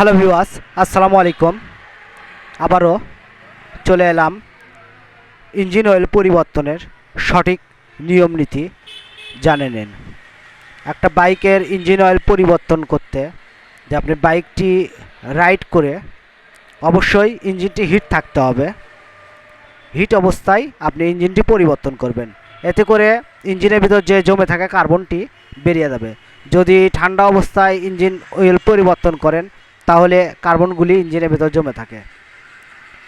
Hello viewers আসসালামু আলাইকুম আবারও চলে এলাম ইঞ্জিন অয়েল পরিবর্তনের সঠিক নিয়ম নীতি জানে নিন। একটা বাইকের ইঞ্জিন অয়েল পরিবর্তন করতে যে আপনি বাইকটি রাইড করে অবশ্যই ইঞ্জিনটি হিট থাকতে হবে। হিট অবস্থায় আপনি ইঞ্জিনটি পরিবর্তন করবেন। এতে করে ইঞ্জিনের ভিতর যে জমে থাকা কার্বনটি বেরিয়ে যাবে। যদি ঠান্ডা অবস্থায় ইঞ্জিন অয়েল পরিবর্তন করেন তাহলে কার্বনগুলি ইঞ্জিনের ভেতর জমে থাকে।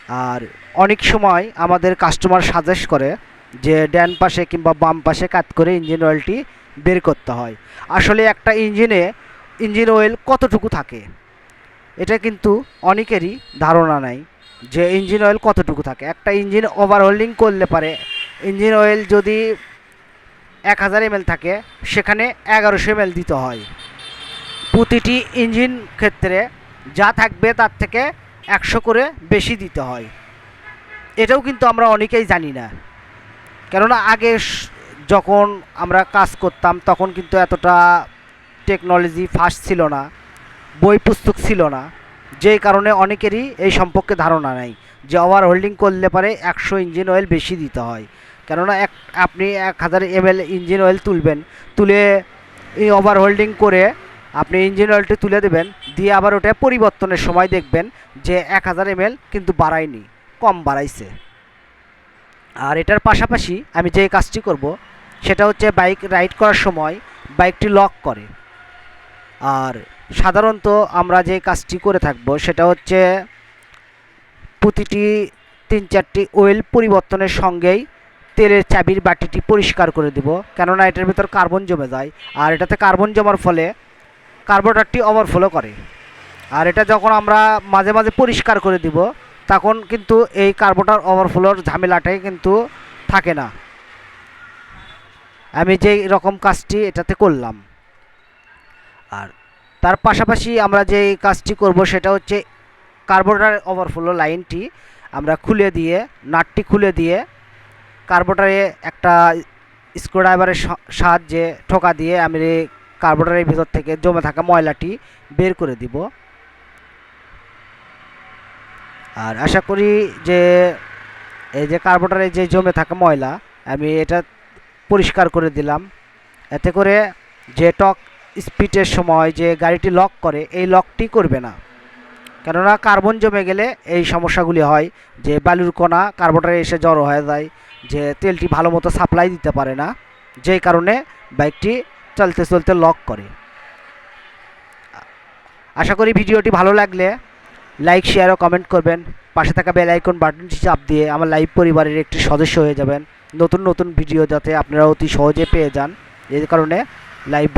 আর অনেক সময় আমাদের কাস্টমার সাজেস্ট করে যে ড্যান পাশে কিংবা বাম পাশে কাট করে ইঞ্জিন অয়েলটি বের করতে হয়। আসলে একটা ইঞ্জিনে ইঞ্জিন অয়েল কতটুকু থাকে? এটা কিন্তু অনেকেরই ধারণা নাই যে ইঞ্জিন অয়েল কতটুকু থাকে। একটা ইঞ্জিন ওভারহোল্ডিং করলে পারে। ইঞ্জিন অয়েল যদি এক হাজার এমএল থাকে, সেখানে এগারোশো এমএল দিতে হয়। প্রতিটি ইঞ্জিন ক্ষেত্রে যা থাকবে তার থেকে একশো করে বেশি দিতে হয়। এটাও কিন্তু আমরা অনেকেই জানি না। কেননা আগে যখন আমরা কাজ করতাম, তখন কিন্তু এতটা টেকনোলজি ফাস্ট ছিল না, বই পুস্তক ছিল না। যেই কারণে অনেকেরই এই সম্পর্কে ধারণা নেই যে ওভার হোল্ডিং করলে পারে একশো ইঞ্জিন অয়েল বেশি দিতে হয়। কেননা এক আপনি এক হাজার এমএল ইঞ্জিন অয়েল তুলবেন, তুলে এই ওভার হোল্ডিং করে আপনি ইঞ্জিন অয়েলটি তুলে দেবেন, দিয়ে আবার ওটা পরিবর্তনের সময় দেখবেন যে এক হাজার এমএল কিন্তু বাড়ায়নি, কম বাড়াইছে। আর এটার পাশাপাশি আমি যে কাজটি করব, সেটা হচ্ছে বাইক রাইড করার সময় বাইকটি লক করে। আর সাধারণত আমরা যে কাজটি করে থাকব, সেটা হচ্ছে প্রতিটি তিন চারটি ওয়েল পরিবর্তনের সঙ্গেই তেলের চাবির বাটিটি পরিষ্কার করে দেব, কেননা এটার ভিতর কার্বন জমে যায়। আর এটাতে কার্বন জমার ফলে কার্বোরেটরটি ওভারফ্লো করে। আর এটা যখন আমরা মাঝে মাঝে পরিষ্কার করে দিব, তখন কিন্তু এই কার্বোটার ওভারফ্লোর ঝামেলাটাই কিন্তু থাকে না। আমি যেই রকম কাজটি এটাতে করলাম। আর তার পাশাপাশি আমরা যে কাজটি করব সেটা হচ্ছে কার্বোটার ওভারফ্লো লাইনটি আমরা খুলে দিয়ে, নাটটি খুলে দিয়ে কার্বোটারে একটা স্ক্রুড্রাইভারের সাহায্যে ঠোকা দিয়ে আমি এই কার্বোটারের ভিতর থেকে জমে থাকা ময়লাটি বের করে দিব। আর আশা করি যে এই যে কার্বোটারে যে জমে থাকা ময়লা, আমি এটা পরিষ্কার করে দিলাম। এতে করে যে টক স্পিডের সময় যে গাড়িটি লক করে, এই লকটি করবে না। কেননা কার্বন জমে গেলে এই সমস্যাগুলি হয় যে বালুর কণা কার্বোটারে এসে জড়ো হয়ে যায়, যে তেলটি ভালো মতো সাপ্লাই দিতে পারে না। যেই কারণে বাইকটি চলতে চলতে লক করে। আশা করি ভিডিওটি ভালো লাগলে লাইক শেয়ার ও কমেন্ট করবেন। পাশে থাকা বেল আইকন বাটনটি চাপ দিয়ে আমার লাইভ পরিবারের একটি সদস্য হয়ে যাবেন। নতুন নতুন ভিডিও যাতে আপনারা অতি সহজে পেয়ে যান। এই কারণে লাইভ